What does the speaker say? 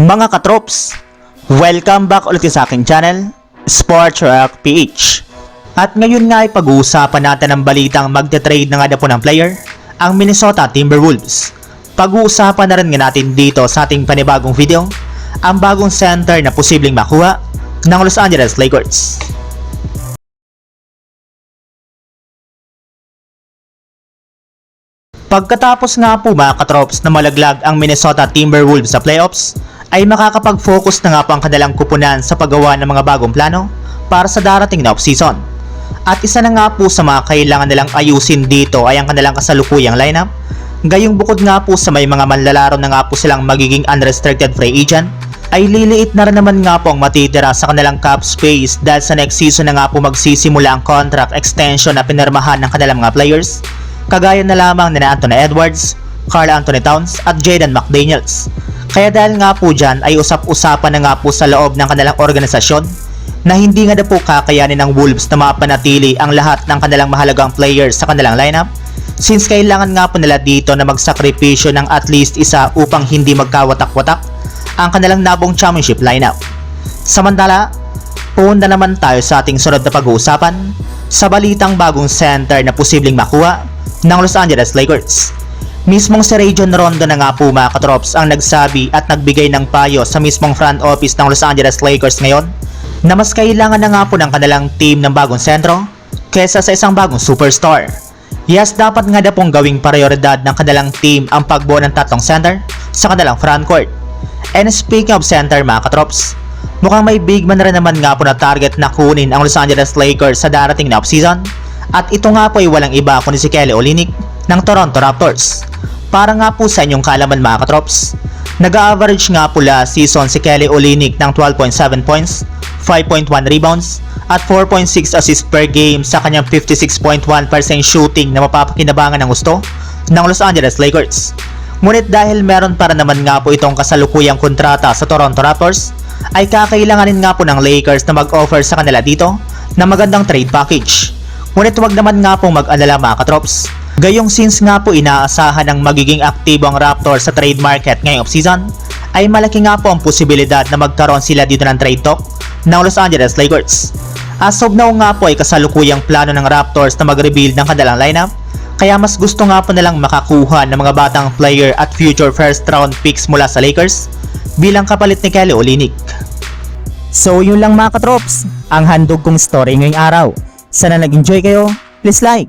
Mga katrops, welcome back ulit sa aking channel, Sports Rock PH. At ngayon nga ay pag-uusapan natin ang balitang magte-trade na nga po ng player, ang Minnesota Timberwolves. Pag-uusapan na rin nga natin dito sa ating panibagong video, ang bagong center na posibleng makuha ng Los Angeles Lakers. Pagkatapos nga po mga katrops na malaglag ang Minnesota Timberwolves sa playoffs, ay makakapag-focus na nga po ang kanilang kupunan sa paggawa ng mga bagong plano para sa darating na offseason. At isa na nga po sa mga kailangan nilang ayusin dito ay ang kanilang kasalukuyang lineup. Gayong bukod nga po sa may mga manlalaro na nga po silang magiging unrestricted free agent, ay liliit na rin naman nga po ang matitira sa kanilang cap space dahil sa next season na nga po magsisimula ang contract extension na pinirmahan ng kanilang mga players kagaya na lamang ni Anthony Edwards, Carl Anthony Towns at Jaden McDaniels. Kaya dahil nga po dyan ay usap-usapan na nga po sa loob ng kanilang organisasyon na hindi nga na po kakayanin ng Wolves na mapanatili ang lahat ng kanilang mahalagang players sa kanilang lineup since kailangan nga po nila dito na magsakripisyo ng at least isa upang hindi magkawatak-watak ang kanilang nabong championship lineup. Samantala, punta naman tayo sa ating sunod na pag-uusapan sa balitang bagong center na posibleng makuha ng Los Angeles Lakers. Mismong si Rajon Rondo na nga po mga katrops ang nagsabi at nagbigay ng payo sa mismong front office ng Los Angeles Lakers ngayon na mas kailangan na nga po ng kanilang team ng bagong sentro kesa sa isang bagong superstar. Yes, dapat nga na pong gawing prioridad ng kanilang team ang pagbuo ng tatlong center sa kanilang frontcourt. And speaking of center mga katrops, mukhang may big man rin naman nga po na target na kunin ang Los Angeles Lakers sa darating na offseason at ito nga po ay walang iba kundi si Kelly Olynyk ng Toronto Raptors. Para nga po sa inyong kalaman mga katrops, nag-average nga po last season si Kelly Olynyk ng 12.7 points, 5.1 rebounds, at 4.6 assists per game sa kanyang 56.1% shooting na mapapakinabangan ng gusto ng Los Angeles Lakers. Ngunit dahil meron para naman nga po itong kasalukuyang kontrata sa Toronto Raptors, ay kakailanganin nga po ng Lakers na mag-offer sa kanila dito na magandang trade package. Ngunit wag naman nga pong mag-alala mga katrops. Gayong since nga po inaasahan ng magiging aktibo ang Raptors sa trade market ngayong offseason, ay malaki nga po ang posibilidad na magkaroon sila dito ng trade talk ng Los Angeles Lakers. As of now nga po ay kasalukuyang plano ng Raptors na mag-rebuild ng kanilang lineup, kaya mas gusto nga po nilang makakuha ng mga batang player at future first round picks mula sa Lakers bilang kapalit ni Kelly Olynyk. So yun lang mga katrops, ang handog kong story ngayong araw. Sana nag-enjoy kayo, please like